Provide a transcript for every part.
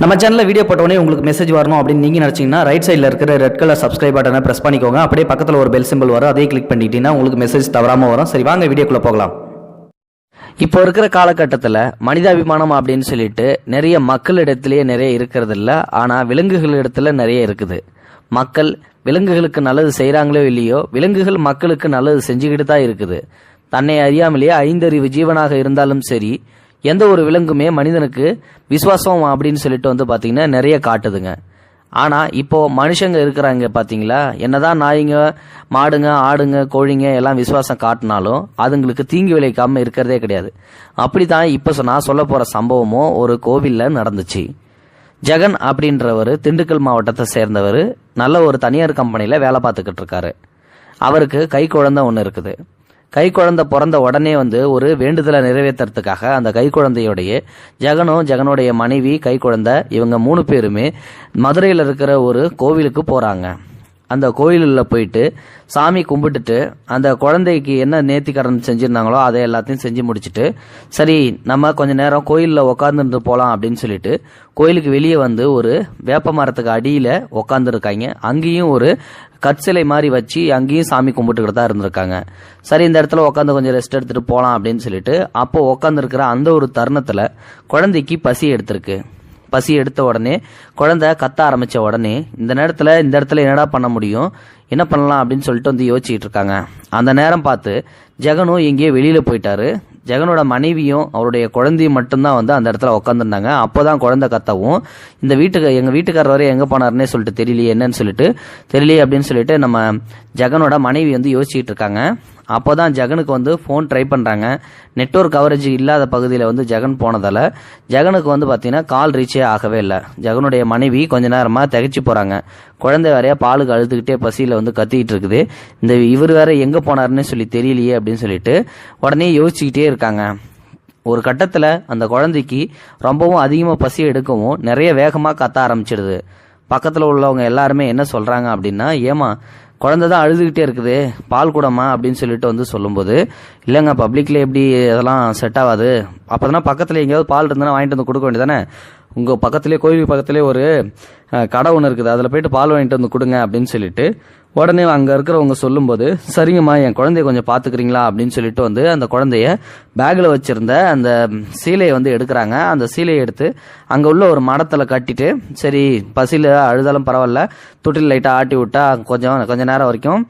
நம்ம சேனலில் வீடியோ போட்டோடனே உங்களுக்கு மெசேஜ் வரணும் அப்படின்னு நீங்கள் நினச்சிங்கன்னா ரைட் சைடில் இருக்கிற ரெட் கலர் சப்ஸ்கிரைப் பட்டனை ப்ரெஸ் பண்ணிக்கோங்க. அப்படியே பக்கத்தில் ஒரு பெல் சிம்பிள் வரும். அதே கிளிக் பண்ணிட்டீங்கன்னா உங்களுக்கு மெசேஜ் தவறாமல் வரும். சரி வாங்க வீடியோக்குள்ளே போகலாம். இப்போ இருக்கிற காலகட்டத்தில் மனிதாபிமானம் அப்படின்னு சொல்லிட்டு நிறைய மக்களிடத்திலேயே நிறைய இருக்கிறது இல்லை ஆனால் விலங்குகள் இடத்துல நிறைய இருக்குது. மக்கள் விலங்குகளுக்கு நல்லது செய்கிறாங்களோ இல்லையோ விலங்குகள் மக்களுக்கு நல்லது செஞ்சுக்கிட்டு தான் இருக்குது. தன்னை அறியாமலேயே ஐந்தறிவு ஜீவனாக இருந்தாலும் சரி எந்த ஒரு விலங்குமே மனிதனுக்கு விசுவாசம் அப்படின்னு சொல்லிட்டு வந்து பார்த்தீங்கன்னா நிறைய காட்டுதுங்க. ஆனால் இப்போ மனுஷங்க இருக்கிறாங்க பார்த்தீங்களா என்னதான் நாய்ங்க மாடுங்க ஆடுங்க கோழிங்க எல்லாம் விசுவாசம் காட்டினாலும் அதுங்களுக்கு தீங்கு விளைக்காம இருக்கிறதே கிடையாது. அப்படி தான் இப்போ நான் சொல்ல போகிற சம்பவமும் ஒரு கோவிலில் நடந்துச்சு. ஜெகன் அப்படின்றவர் திண்டுக்கல் மாவட்டத்தை சேர்ந்தவர் நல்ல ஒரு தனியார் கம்பெனியில் வேலை பார்த்துக்கிட்டு இருக்காரு. அவருக்கு கை குழந்தை ஒன்று இருக்குது. கை குழந்தை பிறந்த உடனே வந்து ஒரு வேண்டுதலை நிறைவேற்றுறதுக்காக அந்த கை குழந்தையோடைய ஜெகனும் ஜெகனுடைய மனைவி கை குழந்தை இவங்க மூணு பேருமே மதுரையில் இருக்கிற ஒரு கோவிலுக்கு போகிறாங்க அந்த கோயிலில் போயிட்டு சாமி கும்பிட்டுட்டு அந்த குழந்தைக்கு என்ன நேர்த்திக்கடன் செஞ்சுருந்தாங்களோ அதை எல்லாத்தையும் செஞ்சு முடிச்சுட்டு சரி நம்ம கொஞ்ச நேரம் கோயிலில் உட்காந்துருந்து போகலாம் அப்படின்னு சொல்லிட்டு கோயிலுக்கு வெளியே வந்து ஒரு வேப்ப மரத்துக்கு அடியில் உக்காந்துருக்காங்க. அங்கேயும் ஒரு கற்சிலை மாதிரி வச்சு அங்கேயும் சாமி கும்பிட்டுக்கிட்டு தான் இருந்திருக்காங்க. சரி இந்த இடத்துல உட்காந்து கொஞ்சம் ரெஸ்ட் எடுத்துகிட்டு போகலாம் அப்படின்னு சொல்லிட்டு அப்போ உட்காந்துருக்கிற அந்த ஒரு தருணத்தில் குழந்தைக்கு பசி எடுத்திருக்கு. பசி எடுத்த உடனே குழந்தை கத்த ஆரம்பிச்ச உடனே இந்த நேரத்தில் இந்த இடத்துல என்னடா பண்ண முடியும்? என்ன பண்ணலாம் அப்படின்னு சொல்லிட்டு வந்து யோசிச்சுட்டு இருக்காங்க. அந்த நேரம் பார்த்து ஜெகனும் எங்கேயோ வெளியில் போயிட்டாரு. ஜெகனோட மனைவியும் அவருடைய குழந்தையும் மட்டும்தான் வந்து அந்த இடத்துல உட்காந்துருந்தாங்க அப்போதான் குழந்தை கத்தவும் இந்த வீட்டுக்கு எங்கள் வீட்டுக்காரர் வரை எங்கே போனாருன்னே சொல்லிட்டு தெரியலையே என்னன்னு சொல்லிட்டு தெரியலையே அப்படின்னு சொல்லிட்டு நம்ம ஜெகனோட மனைவி வந்து யோசிச்சுட்டு இருக்காங்க. அப்போ தான் ஜெகனுக்கு வந்து ஃபோன் ட்ரை பண்ணுறாங்க நெட்வொர்க் கவரேஜ் இல்லாத பகுதியில் வந்து ஜெகன் போனதால் ஜெகனுக்கு வந்து பார்த்திங்கன்னா கால் ரீச்சே ஆகவே இல்லை. ஜெகனுடைய மனைவி கொஞ்ச நேரமாக திகைச்சு போகிறாங்க குழந்தை வேறையா பாலுக்கு அழுதுகிட்டே பசியில் வந்து கத்திக்கிட்டு இருக்குது. இந்த இவர் வேற எங்கே போனாருன்னு சொல்லி தெரியலையே அப்படின்னு சொல்லிட்டு உடனே யோசிச்சுக்கிட்டே இருக்காங்க. ஒரு கட்டத்தில் அந்த குழந்தைக்கு ரொம்பவும் அதிகமாக பசி எடுக்கவும் நிறைய வேகமாக கத்த ஆரம்பிச்சிடுது. பக்கத்தில் உள்ளவங்க எல்லாருமே என்ன சொல்கிறாங்க அப்படின்னா ஏமா குழந்த தான் அழுதுகிட்டே இருக்குது. பால் கூடமா அப்படின்னு சொல்லிட்டு வந்து சொல்லும்போது இல்லைங்க பப்ளிக்கில் எப்படி அதெல்லாம் செட் ஆகாது? அப்போதானே பக்கத்தில் எங்கேயாவது பால் இருந்தால் வாங்கிட்டு வந்து கொடுக்க வேண்டியதானே உங்கள் பக்கத்துலேயே கோயில் பக்கத்துலேயே ஒரு கடை ஒன்று இருக்குது. அதில் போயிட்டு பால் வாங்கிட்டு வந்து கொடுங்க அப்படின்னு சொல்லிட்டு உடனே அங்கே இருக்கிறவங்க சொல்லும்போது சரிங்கம்மா என் குழந்தைய கொஞ்சம் பார்த்துக்கிறீங்களா? அப்படின்னு சொல்லிட்டு வந்து அந்த குழந்தைய பேக்கில் வச்சுருந்த அந்த சீலையை வந்து எடுக்கிறாங்க. அந்த சீலையை எடுத்து அங்கே உள்ள ஒரு மடத்தில் கட்டிட்டு சரி பசியில் அழுதாலும் பரவாயில்ல. தொட்டில் லைட்டாக ஆட்டி விட்டா கொஞ்சம் கொஞ்சம் நேரம் வரைக்கும்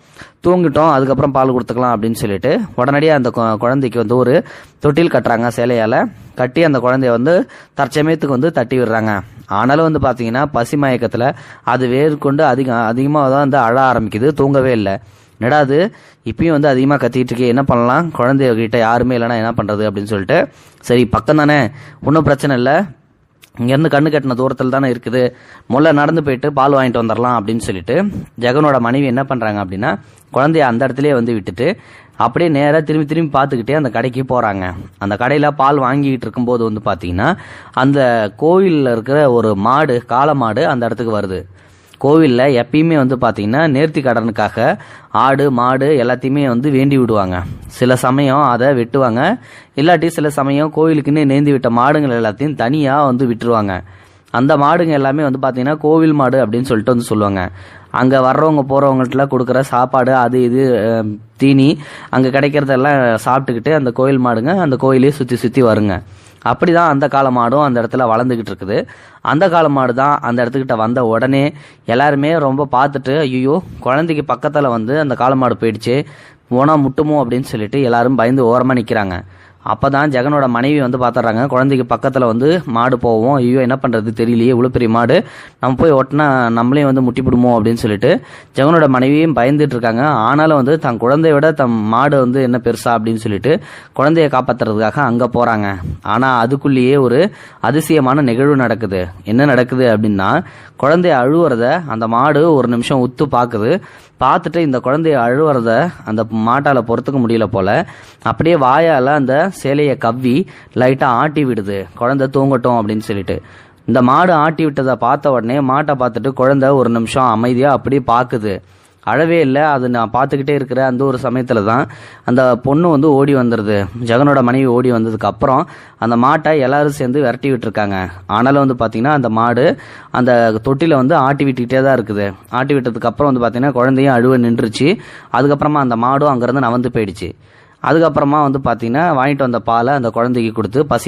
தூங்கிட்டோம். அதுக்கப்புறம் பால் கொடுத்துக்கலாம். அப்படின்னு சொல்லிட்டு உடனடியாக அந்த குழந்தைக்கு வந்து ஒரு தொட்டில் கட்டுறாங்க சேலையால். கட்டி அந்த குழந்தைய வந்து தற்சமயத்துக்கு வந்து தட்டி விடுறாங்க. ஆனாலும் வந்து பார்த்தீங்கன்னா பசி மயக்கத்தில் அது வேர்கொண்டு அதிகம் அதிகமாக தான் வந்து அழ ஆரம்பிக்குது. தூங்கவே இல்லை. என்னடா அது? இப்பயும் வந்து அதிகமாக கத்திக்கிட்டு இருக்கே. என்ன பண்ணலாம்? குழந்தைய கிட்ட யாருமே இல்லைனா என்ன பண்ணுறது அப்படின்னு சொல்லிட்டு சரி பக்கம் தானே ஒன்றும் பிரச்சனை இல்லை. இங்கேருந்து கண்ணு கட்டின தூரத்தில் தானே இருக்குது. முல்ல நடந்து போயிட்டு பால் வாங்கிட்டு வந்துடலாம் அப்படின்னு சொல்லிட்டு ஜெகனோட மனைவி என்ன பண்ணுறாங்க அப்படின்னா குழந்தைய அந்த இடத்துலயே வந்து விட்டுட்டு அப்படியே நேராக திரும்பி திரும்பி பார்த்துக்கிட்டே அந்த கடைக்கு போகிறாங்க அந்த கடையில் பால் வாங்கிக்கிட்டு இருக்கும்போது வந்து பார்த்தீங்கன்னா அந்த கோவிலில் இருக்கிற ஒரு மாடு காளை மாடு அந்த இடத்துக்கு வருது. கோவிலில் எப்பயுமே வந்து பார்த்தீங்கன்னா நேர்த்தி கடனுக்காக ஆடு மாடு எல்லாத்தையுமே வந்து வேண்டி விடுவாங்க. சில சமயம் அதை வெட்டுவாங்க. இல்லாட்டி சில சமயம் கோவிலுக்குன்னு நேர்ந்து விட்ட மாடுங்கள் எல்லாத்தையும் தனியாக வந்து விட்டுருவாங்க. அந்த மாடுங்க எல்லாமே வந்து பார்த்தீங்கன்னா கோவில் மாடு அப்படின்னு சொல்லிட்டு வந்து சொல்லுவாங்க. அங்கே வர்றவங்க போகிறவங்கள்ட்டலாம் கொடுக்குற சாப்பாடு அது இது தீனி அங்கே கிடைக்கிறதெல்லாம் சாப்பிட்டுக்கிட்டு அந்த கோயில் மாடுங்க அந்த கோயிலே சுற்றி சுற்றி வருங்க. அப்படி தான் அந்த கால மாடும் அந்த இடத்துல வளர்ந்துக்கிட்டு இருக்குது. அந்த கால மாடு தான் அந்த இடத்துக்கிட்ட வந்த உடனே எல்லாருமே ரொம்ப பார்த்துட்டு ஐயோ குழந்தைக்கு பக்கத்தில் வந்து அந்த கால மாடு போயிடுச்சு போனா முட்டுமோ அப்படின்னு சொல்லிட்டு எல்லாரும் பயந்து ஓரமாக நிற்கிறாங்க அப்போ தான் ஜெகனோட மனைவி வந்து பார்த்துட்றாங்க குழந்தைக்கு பக்கத்தில் வந்து மாடு போவோம். ஐயோ என்ன பண்ணுறது தெரியலையே இவ்வளோ பெரிய மாடு. நம்ம போய் ஒட்டினா நம்மளையும் வந்து முட்டிப்பிடுமோ அப்படின்னு சொல்லிட்டு ஜெகனோட மனைவியும் பயந்துட்டு இருக்காங்க. ஆனாலும் வந்து தன் குழந்தைய விட தன் மாடு வந்து என்ன பெருசா அப்படின்னு சொல்லிட்டு குழந்தைய காப்பாத்துறதுக்காக அங்கே போகிறாங்க ஆனால் அதுக்குள்ளேயே ஒரு அதிசயமான நிகழ்வு நடக்குது. என்ன நடக்குது அப்படின்னா குழந்தைய அழுவுறத அந்த மாடு ஒரு நிமிஷம் உத்து பார்க்குது பார்த்துட்டு இந்த குழந்தைய அழுவுறத அந்த மாட்டால பொறுத்துக்க முடியல போல அப்படியே வாயால அந்த சேலையை கவ்வி லைட்டா ஆட்டி விடுது. குழந்தை தூங்கட்டும் அப்படின்னு சொல்லிட்டு. இந்த மாடு ஆட்டி விட்டதை பார்த்த உடனே மாட்டை பார்த்துட்டு குழந்தை ஒரு நிமிஷம் அமைதியா அப்படியே பார்க்குது. அழவே இல்லை. அது நான் பார்த்துக்கிட்டே இருக்கிற அந்த ஒரு சமயத்தில் தான் அந்த பொண்ணு வந்து ஓடி வந்துடுது ஜெகனோட மனைவி ஓடி வந்ததுக்கு அப்புறம் அந்த மாட்டை எல்லாரும் சேர்ந்து விரட்டி விட்டுருக்காங்க ஆனாலும் வந்து பார்த்தீங்கன்னா அந்த மாடு அந்த தொட்டியில் வந்து ஆட்டி விட்டுக்கிட்டே தான் இருக்குது. ஆட்டி விட்டதுக்கு அப்புறம் வந்து பார்த்தீங்கன்னா குழந்தையும் அழுவ நின்றுச்சு. அதுக்கப்புறமா அந்த மாடும் அங்கேருந்து நவந்து போயிடுச்சு. அதுக்கப்புறமா வந்து பார்த்தீங்கன்னா வாங்கிட்டு வந்த பாலை அந்த குழந்தைக்கு கொடுத்து பசி